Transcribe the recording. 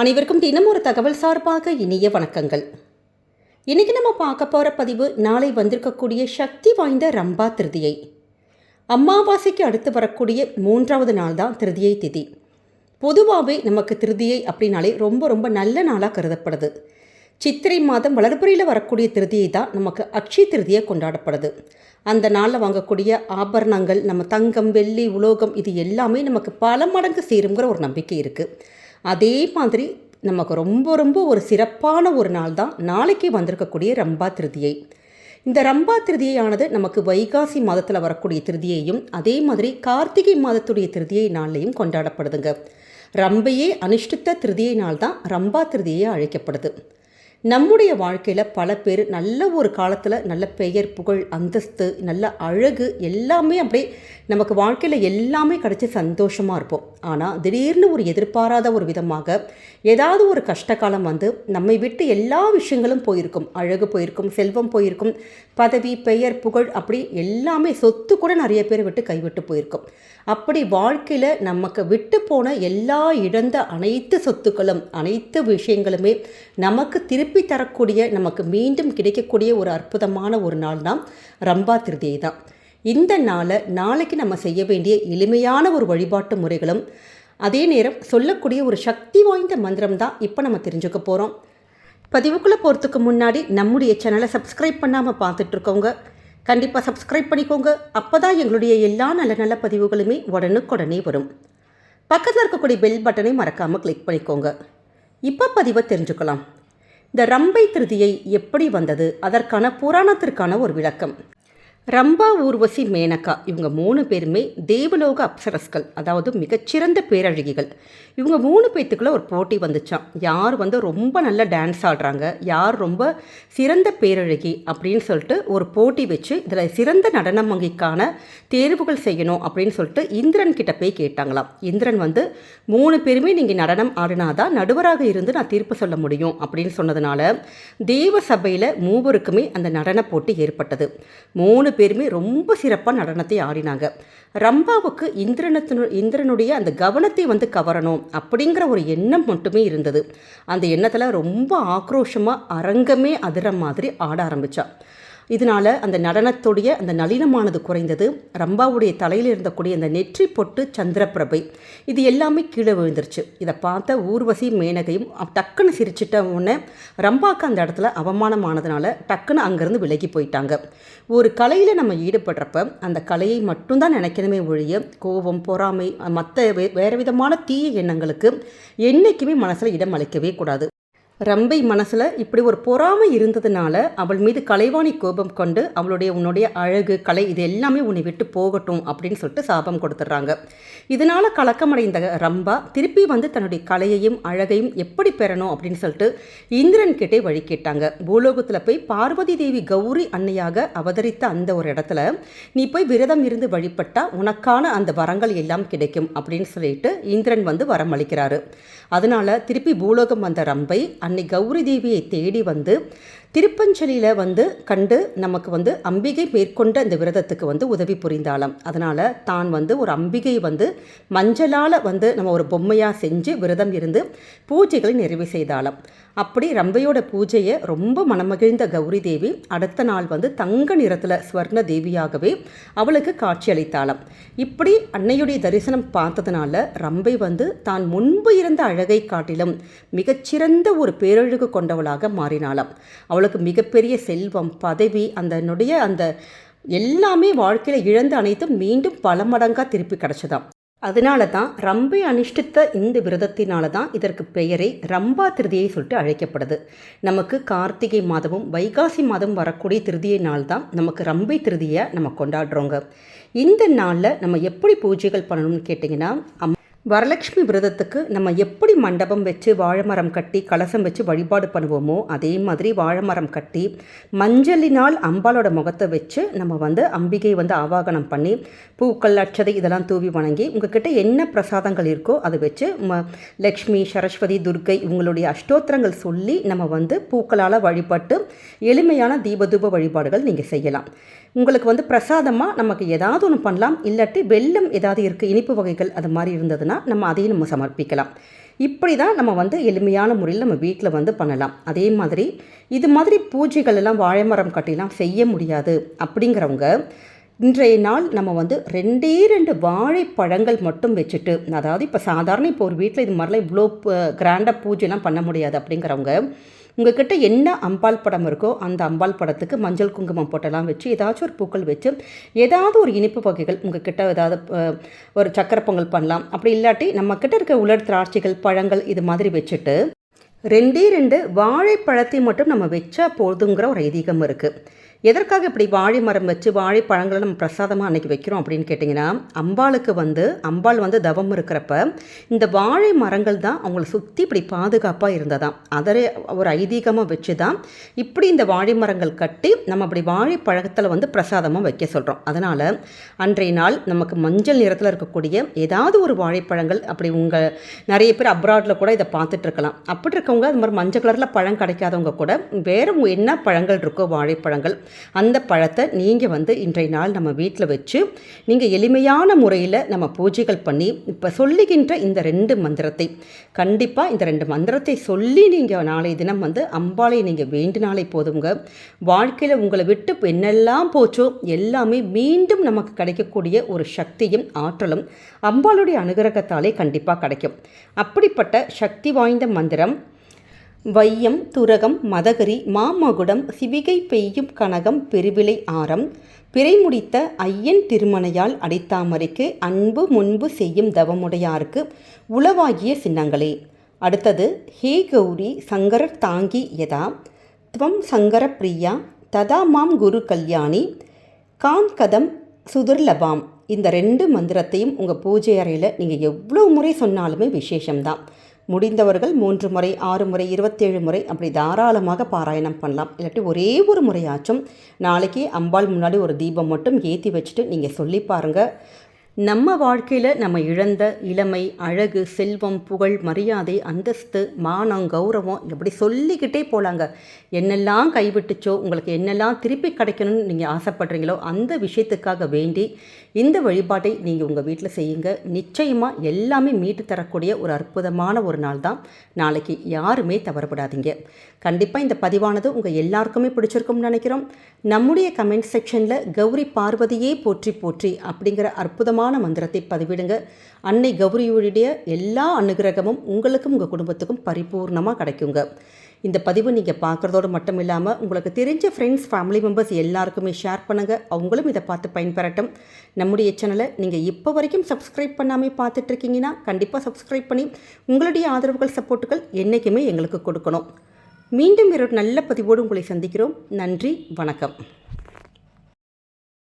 அனைவருக்கும் தினம் ஒரு தகவல் சார்பாக இனிய வணக்கங்கள். இன்றைக்கி நம்ம பார்க்க போகிற பதிவு நாளை வந்திருக்கக்கூடிய சக்தி வாய்ந்த ரம்பா திருதியை. அமாவாசைக்கு அடுத்து வரக்கூடிய மூன்றாவது நாள் தான் திருதியை திதி. பொதுவாகவே நமக்கு திருதியை அப்படின்னாலே ரொம்ப ரொம்ப நல்ல நாளாக கருதப்படுது. சித்திரை மாதம் வளர்புறையில் வரக்கூடிய திருதியை தான் நமக்கு அக்ஷய திருதியை கொண்டாடப்படுது. அந்த நாளில் வாங்கக்கூடிய ஆபரணங்கள் நம்ம தங்கம் வெள்ளி உலோகம் இது எல்லாமே நமக்கு பல மடங்கு சேருங்கிற ஒரு நம்பிக்கை இருக்குது அதே மாதிரி நமக்கு ரொம்ப ரொம்ப ஒரு சிறப்பான ஒரு நாள் தான் நாளைக்கு வந்திருக்கக்கூடிய ரம்பா திருதியை. இந்த ரம்பா திருதியானது நமக்கு வைகாசி மாதத்தில் வரக்கூடிய திருதியையும் அதே மாதிரி கார்த்திகை மாதத்துடைய திருதியை நாள்லையும் கொண்டாடப்படுதுங்க. ரம்பையே அனுஷ்டித்த திருதியை நாள் தான் ரம்பா திருதியை அழைக்கப்படுது. நம்முடைய வாழ்க்கையில் பல பேர் நல்ல ஒரு காலத்தில் நல்ல பெயர் புகழ் அந்தஸ்து நல்ல அழகு எல்லாமே அப்படியே நமக்கு வாழ்க்கையில் எல்லாமே கிடச்சி சந்தோஷமாக இருப்போம். ஆனால் திடீர்னு ஒரு எதிர்பாராத ஒரு விதமாக ஏதாவது ஒரு கஷ்டகாலம் வந்து நம்மை விட்டு எல்லா விஷயங்களும் போயிருக்கும். அழகு போயிருக்கும் செல்வம் போயிருக்கும் பதவி பெயர் புகழ் அப்படி எல்லாமே சொத்து கூட நிறைய பேர் விட்டு கைவிட்டு போயிருக்கும். அப்படி வாழ்க்கையில் நமக்கு விட்டு போன எல்லா இழந்த அனைத்து சொத்துக்களும் அனைத்து விஷயங்களுமே நமக்கு திருப்பி தரக்கூடிய நமக்கு மீண்டும் கிடைக்கக்கூடிய ஒரு அற்புதமான ஒரு நாள் தான் ரம்பா திருதியை தான். இந்த நாளை நாளைக்கு நம்ம செய்ய வேண்டிய எளிமையான ஒரு வழிபாட்டு முறைகளும் அதே நேரம் சொல்லக்கூடிய ஒரு சக்தி வாய்ந்த மந்திரம் தான் இப்போ நம்ம தெரிஞ்சுக்க போகிறோம் பதிவுக்குள்ளே போகிறதுக்கு முன்னாடி நம்முடைய சேனலை சப்ஸ்கிரைப் பண்ணாமல் பார்த்துட்ருக்கோங்க கண்டிப்பாக சப்ஸ்கிரைப் பண்ணிக்கோங்க. அப்போ தான் எங்களுடைய எல்லா நல்ல நல்ல பதிவுகளுமே உடனுக்குடனே வரும். பக்கத்தில் இருக்கக்கூடிய பெல் பட்டனை மறக்காமல் கிளிக் பண்ணிக்கோங்க. இப்போ பதிவை தெரிஞ்சுக்கலாம். இந்த ரம்பை திருதியை எப்படி வந்தது? அதற்கான புராணத்திற்கான ஒரு விளக்கம். ரம்பா ஊர்வசி மேனகா. இவங்க மூணு பேருமே தேவலோக அப்சரஸ்கள் அதாவது மிகச்சிறந்த பேரழகிகள். இவங்க மூணு பேத்துக்குள்ளே ஒரு போட்டி வந்துச்சான் யார் வந்து ரொம்ப நல்ல டான்ஸ் ஆடுறாங்க யார் ரொம்ப சிறந்த பேரழகி அப்படின்னு சொல்லிட்டு ஒரு போட்டி வச்சு இதில் சிறந்த நடனம் வங்கிக்கான தேர்வுகள் செய்யணும் அப்படின்னு சொல்லிட்டு இந்திரன் கிட்ட போய் கேட்டாங்களாம். இந்திரன் வந்து மூணு பேருமே நீங்கள் நடனம் ஆடினாதான் நடுவராக இருந்து நான் தீர்ப்பு சொல்ல முடியும் அப்படின்னு சொன்னதுனால தேவ சபையில் மூவருக்குமே அந்த நடன போட்டி ஏற்பட்டது. மூணு பேருமே ரொம்ப சிறப்பாக நடனத்தை ஆடினாங்க. ரம்பாவுக்கு இந்திரனத்தினு இந்திரனுடைய அந்த கவனத்தை வந்து கவரணும் அப்படிங்கிற ஒரு எண்ணம் மட்டுமே இருந்தது. அந்த எண்ணத்தில் ரொம்ப ஆக்ரோஷமாக அரங்கமே அதிர மாதிரி ஆட ஆரம்பித்தா இதனால் அந்த நடனத்துடைய அந்த நளினமானது குறைந்தது. ரம்பாவுடைய தலையில் இருந்தக்கூடிய அந்த நெற்றி பொட்டு சந்திரபிரபை இது எல்லாமே கீழே விழுந்துருச்சு. இதை பார்த்த ஊர்வசி மேனகையும் டக்குன்னு சிரிச்சிட்ட உடனே ரம்பாக்கு அந்த இடத்துல அவமானமானதுனால டக்குன்னு அங்கேருந்து விலகி போயிட்டாங்க. ஒரு கலையில் நம்ம ஈடுபடுறப்ப அந்த கலையை மட்டும்தான் நினைக்கணுமே ஒழிய கோபம் பொறாமை மற்ற வே வேறு விதமான தீய எண்ணங்களுக்கு என்றைக்குமே மனசில் இடம் அளிக்கவே கூடாது. ரம்பை மனசில் இப்படி ஒரு பொறாமை இருந்ததுனால அவள் மீது கலைவாணி கோபம் கொண்டு அவளுடைய உன்னுடைய அழகு கலை இது எல்லாமே உன்னை விட்டு போகட்டும் அப்படின்னு சொல்லிட்டு சாபம் கொடுத்துட்றாங்க. இதனால் கலக்கமடைந்த ரம்பா திருப்பி வந்து தன்னுடைய கலையையும் அழகையும் எப்படி பெறணும் அப்படின்னு சொல்லிட்டு இந்திரன் கிட்டே வழி கேட்டாங்க. பூலோகத்தில் போய் பார்வதி தேவி கௌரி அன்னையாக அவதரித்த அந்த ஒரு இடத்துல நீ போய் விரதம் இருந்து வழிபட்டா உனக்கான அந்த வரங்கள் எல்லாம் கிடைக்கும் அப்படின்னு சொல்லிட்டு இந்திரன் வந்து வரம் அளிக்கிறாரு அதனால் திருப்பி பூலோகம் வந்த ரம்பை அன்னை கௌரி தேவியை தேடி வந்து திருப்பஞ்சலியில் வந்து கண்டு நமக்கு வந்து அம்பிகை மேற்கொண்ட இந்த விரதத்துக்கு வந்து உதவி புரிந்தாலும் அதனால் தான் வந்து ஒரு அம்பிகை வந்து மஞ்சளால் வந்து நம்ம ஒரு பொம்மையாக செஞ்சு விரதம் இருந்து பூஜைகளை நிறைவு செய்தாலும் அப்படி ரம்பையோட பூஜையை ரொம்ப மனமகிழ்ந்த கௌரி தேவி அடுத்த நாள் வந்து தங்க நிறத்தில் ஸ்வர்ண தேவியாகவே அவளுக்கு காட்சி அளித்தாளாம். இப்படி அன்னையுடைய தரிசனம் பார்த்ததுனால ரம்பை வந்து தான் முன்பு இருந்த அழகை காட்டிலும் மிகச்சிறந்த ஒரு பேரழகு கொண்டவளாக மாறினாளாம். அவளுக்கு மிகப்பெரிய செல்வம் பதவி அந்த அந்த எல்லாமே வாழ்க்கையில் இழந்த அனைத்தும் மீண்டும் பல மடங்காக திருப்பி கிடச்சதாம். அதனால தான் ரம்பை அனுஷ்டித்த இந்த விரதத்தினால தான் இதற்கு பெயரை ரம்பா திருதியை சொல்லிட்டு அழைக்கப்படுது. நமக்கு கார்த்திகை மாதமும் வைகாசி மாதம் வரக்கூடிய திருதியை நாள் தான் நமக்கு ரம்பை திருதியை நம்ம கொண்டாடுறோங்க. இந்த நாளில் நம்ம எப்படி பூஜைகள் பண்ணணும்னு கேட்டிங்கன்னா அம் வரலட்சுமி விரதத்துக்கு நம்ம எப்படி மண்டபம் வச்சு வாழைமரம் கட்டி கலசம் வச்சு வழிபாடு பண்ணுவோமோ அதே மாதிரி வாழைமரம் கட்டி மஞ்சளினால் அம்பாலோட முகத்தை வச்சு நம்ம வந்து அம்பிகை வந்து ஆவாகனம் பண்ணி பூக்கள் அச்சதை இதெல்லாம் தூவி வணங்கி உங்ககிட்ட என்ன பிரசாதங்கள் இருக்கோ அதை வச்சு ம லக்ஷ்மி சரஸ்வதி துர்க்கை இவங்களுடைய அஷ்டோத்திரங்கள் சொல்லி நம்ம வந்து பூக்களால் வழிபட்டு எளிமையான தீபதூப வழிபாடுகள் நீங்கள் செய்யலாம். உங்களுக்கு வந்து பிரசாதமாக நமக்கு ஏதாவது ஒன்று பண்ணலாம். இல்லாட்டி வெள்ளம் ஏதாவது இருக்குது இனிப்பு வகைகள் அது மாதிரி இருந்ததுன்னா நம்ம அதையும் நம்ம சமர்ப்பிக்கலாம். இப்படி தான் நம்ம வந்து எளிமையான முறையில் நம்ம வீட்டில் வந்து பண்ணலாம். அதே மாதிரி இது மாதிரி பூஜைகள் எல்லாம் வாழை மரம் கட்டிலாம் செய்ய முடியாது அப்படிங்கிறவங்க இன்றைய நாள் நம்ம வந்து ரெண்டே ரெண்டு வாழைப்பழங்கள் மட்டும் வச்சுட்டு அதாவது இப்போ சாதாரண இப்போ ஒரு வீட்டில் இது மாதிரிலாம் இவ்வளோ கிராண்டாக பூஜைலாம் பண்ண முடியாது அப்படிங்கிறவங்க உங்ககிட்ட என்ன அம்பாள் படம் இருக்கோ அந்த அம்பாள் படத்துக்கு மஞ்சள் குங்குமம் போட்டெல்லாம் வச்சு ஏதாச்சும் ஒரு பூக்கள் வச்சு ஏதாவது ஒரு இனிப்பு வகைகள் உங்ககிட்ட ஏதாவது ஒரு சக்கரை பொங்கல் பண்ணலாம். அப்படி இல்லாட்டி நம்மக்கிட்ட இருக்க உலர் திராட்சைகள் பழங்கள் இது மாதிரி வச்சுட்டு ரெண்டே ரெண்டு வாழைப்பழத்தை மட்டும் நம்ம வச்சா போதுங்கிற ஒரு ஐதீகம் இருக்குது எதற்காக இப்படி வாழை மரம் வச்சு வாழைப்பழங்களை நம்ம பிரசாதமாக அன்றைக்கி வைக்கிறோம் அப்படின்னு கேட்டிங்கன்னா அம்பாளுக்கு வந்து அம்பாள் வந்து தவம் இருக்கிறப்ப இந்த வாழை மரங்கள் தான் அவங்கள சுற்றி இப்படி பாதுகாப்பாக இருந்ததாம். அதரை ஒரு ஐதீகமாக வச்சு தான் இப்படி இந்த வாழை மரங்கள் கட்டி நம்ம அப்படி வாழைப்பழத்தில் வந்து பிரசாதமாக வைக்க சொல்கிறோம் அதனால் அன்றைய நாள் நமக்கு மஞ்சள் நிறத்தில் இருக்கக்கூடிய ஏதாவது ஒரு வாழைப்பழங்கள் அப்படி உங்கள் நிறைய பேர் அப்ராடில் கூட இதை பார்த்துட்டு இருக்கலாம். அப்படி இருக்கவங்க அது மாதிரி மஞ்சள் கலரில் பழம் கிடைக்காதவங்க கூட வேறு என்ன பழங்கள் இருக்கோ வாழைப்பழங்கள் அந்த பழத்தை நீங்கள் வந்து இன்றைய நாள் நம்ம வீட்டில் வச்சு நீங்கள் எளிமையான முறையில் நம்ம பூஜைகள் பண்ணி இப்போ சொல்லுகின்ற இந்த ரெண்டு மந்திரத்தை கண்டிப்பாக இந்த ரெண்டு மந்திரத்தை சொல்லி நீங்கள் நாளை தினம் வந்து அம்பாளை நீங்கள் வேண்டினாலே போதுங்க. வாழ்க்கையில் உங்களை விட்டு என்னெல்லாம் போச்சோ எல்லாமே மீண்டும் நமக்கு கிடைக்கக்கூடிய ஒரு சக்தியும் ஆற்றலும் அம்பாளுடைய அனுகிரகத்தாலே கண்டிப்பாக கிடைக்கும். அப்படிப்பட்ட சக்தி வாய்ந்த மந்திரம் வையம் துரகம் மதகரி மாமகுடம் சிவிகை பெய்யும் கனகம் பெருவிலை ஆரம் பிறை முடித்த ஐயன் திருமணையால் அடித்தாமரைக்கு அன்பு முன்பு செய்யும் தவமுடையாருக்கு உளவாகிய சின்னங்களே. அடுத்தது ஹே கௌரி சங்கரர் தாங்கி யதா துவம் சங்கர பிரியா ததா மாம் குரு கல்யாணி கான் கதம் சுதுர்லபாம் இந்த ரெண்டு மந்திரத்தையும் உங்கள் பூஜை அறையில் நீங்கள் எவ்வளோ முறை சொன்னாலுமே விசேஷம்தான். முடிந்தவர்கள் மூன்று முறை ஆறு முறை இருபத்தேழு முறை அப்படி தாராளமாக பாராயணம் பண்ணலாம். இல்லாட்டி ஒரே ஒரு முறையாச்சும் நாளைக்கு அம்பாள் முன்னாடி ஒரு தீபம் மட்டும் ஏற்றி வச்சுட்டு நீங்கள் சொல்லி பாருங்கள் நம்ம வாழ்க்கையில் நம்ம இழந்த இளமை அழகு செல்வம் புகழ் மரியாதை அந்தஸ்து மானம் கௌரவம் இப்படி சொல்லிக்கிட்டே போகலாங்க என்னெல்லாம் கைவிட்டுச்சோ உங்களுக்கு என்னெல்லாம் திருப்பி கிடைக்கணும்னு நீங்கள் ஆசைப்படுறீங்களோ அந்த விஷயத்துக்காக வேண்டி இந்த வழிபாட்டை நீங்கள் உங்கள் வீட்டில் செய்யுங்க. நிச்சயமாக எல்லாமே மீட்டு தரக்கூடிய ஒரு அற்புதமான ஒரு நாள் தான். நாளைக்கு யாருமே தவறப்படாதீங்க. கண்டிப்பாக இந்த பதிவானது உங்கள் எல்லாருக்குமே பிடிச்சிருக்கும்னு நினைக்கிறோம். நம்முடைய கமெண்ட் செக்ஷனில் கௌரி பார்வதியே போற்றி போற்றி அப்படிங்கிற அற்புதமான மந்திரத்தை பதிவிடுங்க. அன்னை கௌரியுடைய எல்லா அனுகிரகமும் உங்களுக்கும் உங்கள் குடும்பத்துக்கும் பரிபூர்ணமாக கிடைக்குங்க. இந்த பதிவு நீங்கள் பார்க்குறதோடு மட்டும் இல்லாமல் உங்களுக்கு தெரிஞ்ச ஃப்ரெண்ட்ஸ் ஃபேமிலி மெம்பர்ஸ் எல்லாருக்குமே ஷேர் பண்ணுங்கள் அவங்களும் இதை பார்த்து பயன்பெறட்டும். நம்முடைய சேனலை நீங்கள் இப்போ வரைக்கும் சப்ஸ்கிரைப் பண்ணாமல் பார்த்துட்ருக்கீங்கன்னா கண்டிப்பாக சப்ஸ்கிரைப் பண்ணி உங்களுடைய ஆதரவுகள் சப்போர்ட்டுகள் என்றைக்குமே எங்களுக்கு கொடுக்கணும். மீண்டும் ஒரு நல்ல பதிவோடு உங்களை சந்திக்கிறோம். நன்றி வணக்கம்.